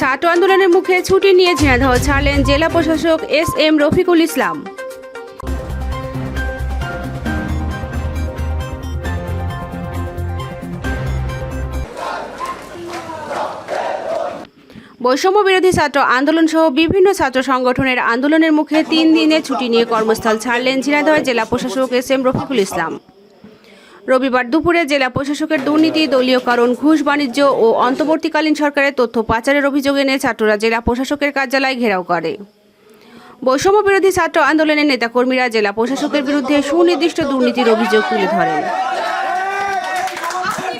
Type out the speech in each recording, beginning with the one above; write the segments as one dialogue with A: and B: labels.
A: ছাত্র আন্দোলনের মুখে ছুটি নিয়ে ঝিনাইদহ ছাড়লেন জেলা প্রশাসক এস এম রফিকুল ইসলাম। বৈষম্য বিরোধী ছাত্র আন্দোলন সহ বিভিন্ন ছাত্র সংগঠনের আন্দোলনের মুখে তিন দিনে ছুটি নিয়ে কর্মস্থল ছাড়লেন ঝিনাইদহ জেলা প্রশাসক এস এম রফিকুল ইসলাম। রবিবার দুপুরে জেলা প্রশাসকের দুর্নীতি দলীয় কারণ ঘুষ বাণিজ্য ও অন্তর্বর্তীকালীন সরকারের তথ্য পাচারের অভিযোগ এনে ছাত্ররা জেলা প্রশাসকের কার্যালয় ঘেরাও করে। বৈষম্য বিরোধী ছাত্র আন্দোলনের নেতাকর্মীরা জেলা প্রশাসকের বিরুদ্ধে সুনির্দিষ্ট দুর্নীতির অভিযোগ তুলে ধরেন।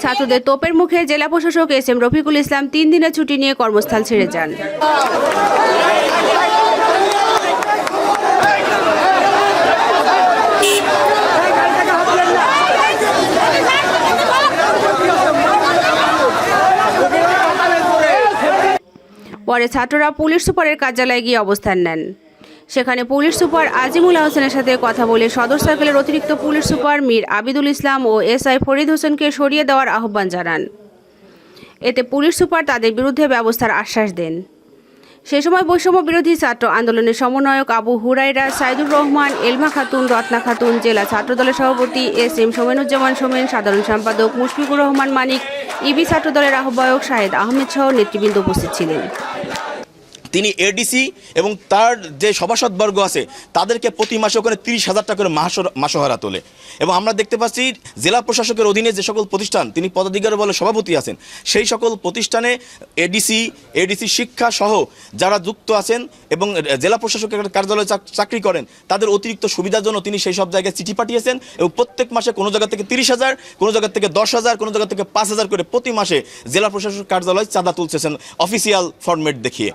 A: ছাত্রদের তোপের মুখে জেলা প্রশাসক এস এম রফিকুল ইসলাম তিন দিনের ছুটি নিয়ে কর্মস্থল ছেড়ে যান। পরে ছাত্ররা পুলিশ সুপারের কার্যালয়ে গিয়ে অবস্থান নেন। সেখানে পুলিশ সুপার আজিমুল হোসেনের সাথে কথা বলে সদর সার্কেলের অতিরিক্ত পুলিশ সুপার মীর আবিদুল ইসলাম ও এসআই ফরিদ হোসেনকে সরিয়ে দেওয়ার আহ্বান জানান। এতে পুলিশ সুপার তাদের বিরুদ্ধে ব্যবস্থার আশ্বাস দেন। সে সময় বৈষম্য বিরোধী ছাত্র আন্দোলনের সমন্বয়ক আবু হুরাইরা সাইদুর রহমান, এলমা খাতুন, রত্না খাতুন, জেলা ছাত্রদলের সভাপতি এস এম সোমেনুজ্জামান সোমেন, সাধারণ সম্পাদক মুশফিকুর রহমান মানিক, ইবি ছাত্রদলের আহ্বায়ক শাহেদ আহমেদ সহ নেতৃবৃন্দ উপস্থিত ছিলেন।
B: তিনি এডিসি এবং তার যে সভাসদবর্গ আছে, তাদেরকে প্রতি মাসে ওখানে তিরিশ হাজার টাকা করে মাসহারা তোলে। এবং আমরা দেখতে পাচ্ছি জেলা প্রশাসকের অধীনে যে সকল প্রতিষ্ঠান, তিনি পদাধিকার বলে সভাপতি আছেন, সেই সকল প্রতিষ্ঠানে এডিসি এডিসি শিক্ষা সহ যারা যুক্ত আছেন এবং জেলা প্রশাসকের কার্যালয়ে চাক- চাকরি করেন, তাদের অতিরিক্ত সুবিধার জন্য তিনি সেই সব জায়গায় চিঠি পাঠিয়েছেন এবং প্রত্যেক মাসে কোনো জায়গা থেকে তিরিশ হাজার, কোনো জায়গা থেকে দশ হাজার, কোনো জায়গা থেকে পাঁচ হাজার করে প্রতি মাসে জেলা প্রশাসক কার্যালয় চাঁদা তুলছেন অফিসিয়াল ফরম্যাট দেখিয়ে।